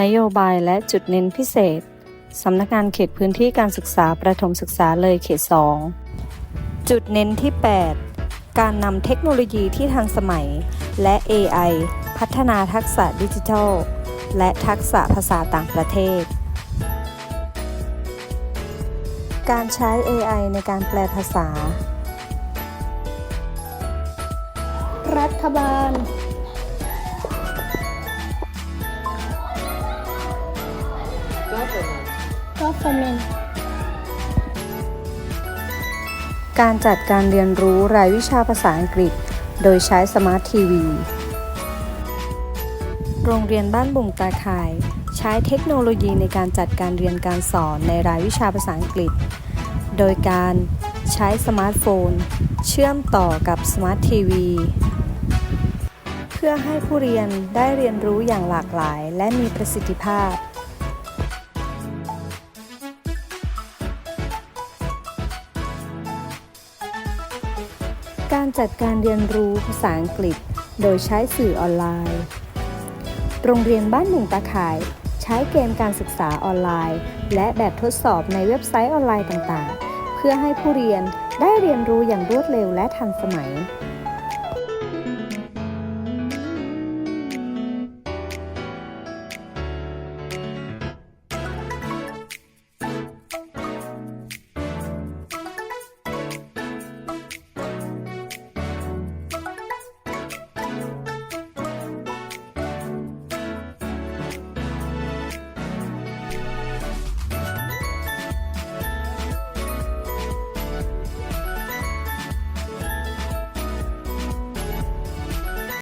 นโยบายและจุดเน้นพิเศษ สำนักงานเขตพื้นที่การศึกษาประถมศึกษาเลยเขต 2 จุดเน้นที่ 8 การนำเทคโนโลยีที่ทันสมัย และ AI พัฒนาทักษะดิจิทัล และทักษะภาษาต่างประเทศ การใช้ AI ในการแปลภาษา รัฐบาล government การจัดการเรียนรู้รายวิชาภาษาอังกฤษ โดยใช้สมาร์ททีวี โรงเรียนบ้านบุงตาข่าย ใช้เทคโนโลยีในการจัดการเรียนการสอนในรายวิชาภาษาอังกฤษ โดยการใช้สมาร์ทโฟน เชื่อมต่อกับสมาร์ททีวีเพื่อให้ผู้เรียนได้เรียนรู้อย่างหลากหลายและมีประสิทธิภาพ การจัดการเรียนรู้ภาษาอังกฤษ โดยใช้สื่อออนไลน์ โรงเรียนบ้านหมุงตาข่าย ใช้เกมการศึกษาออนไลน์ และแบบทดสอบในเว็บไซต์ออนไลน์ต่างๆ เพื่อให้ผู้เรียนได้เรียนรู้อย่างรวดเร็วและทันสมัย